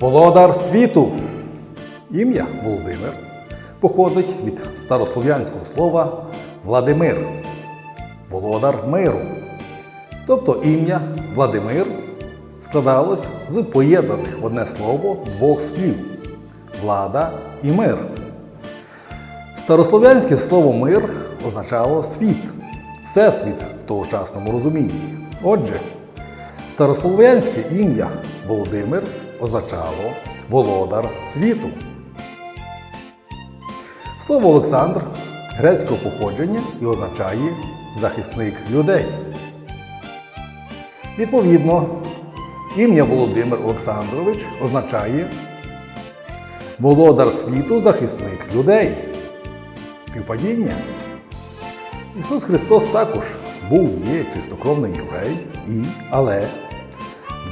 Володар світу. Ім'я Володимир походить від старослов'янського слова Владимир, володар миру. Тобто ім'я Владимир складалось з поєднаних в одне слово двох слів влада і мир. Старослов'янське слово мир означало світ, всесвіт в тогочасному розумінні. Отже, старослов'янське ім'я Володимир означало володар світу. Слово Олександр грецького походження і означає захисник людей. Відповідно, ім'я Володимир Олександрович означає володар світу, захисник людей. Співпадіння. Ісус Христос також був є чистокровний єврей, і, але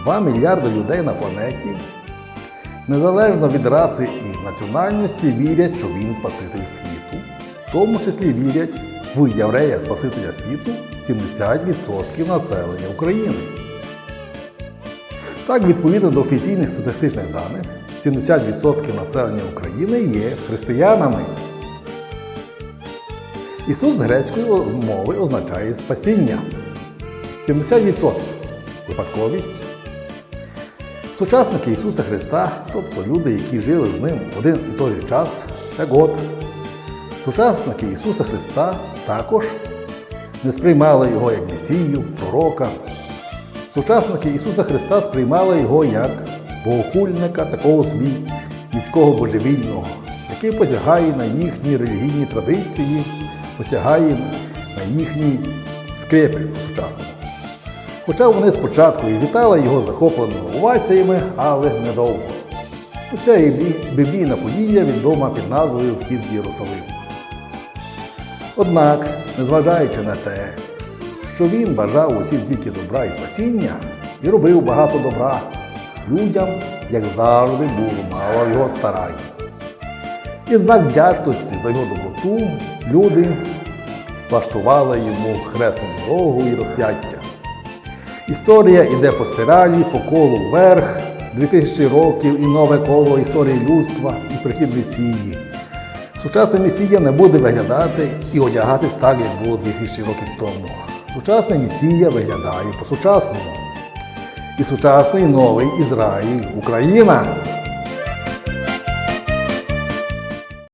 2 мільярди людей на планеті, незалежно від раси і національності, вірять, що Він Спаситель світу. В тому числі вірять в єврея Спасителя світу 70% населення України. Так, відповідно до офіційних статистичних даних, 70% населення України є християнами. Ісус з грецької мови означає спасіння. 70% випадковість. Сучасники Ісуса Христа, тобто люди, які жили з Ним один і той же час, це год. Сучасники Ісуса Христа також не сприймали Його як Месію, пророка. Сучасники Ісуса Христа сприймали Його як богохульника, такого собі міського божевільного, який посягає на їхні релігійні традиції, посягає на їхні скрепи по-сучасному. Хоча вони спочатку і вітали його захопленими оваціями, але недовго. Оця і біблійна подія відома під назвою Вхід в Єрусалим. Однак, незважаючи на те, що він бажав усім тільки добра і спасіння і робив багато добра людям, як завжди було мало його старань. І в знак вдячності за його доброту люди влаштували йому хресну дорогу і розп'яття. Історія йде по спіралі, по колу вверх, 2000 років і нове коло історії людства і прихід Месії. Сучасний Месія не буде виглядати і одягатись так, як було 2000 років тому. Сучасний Месія виглядає по-сучасному. І сучасний новий Ізраїль Україна.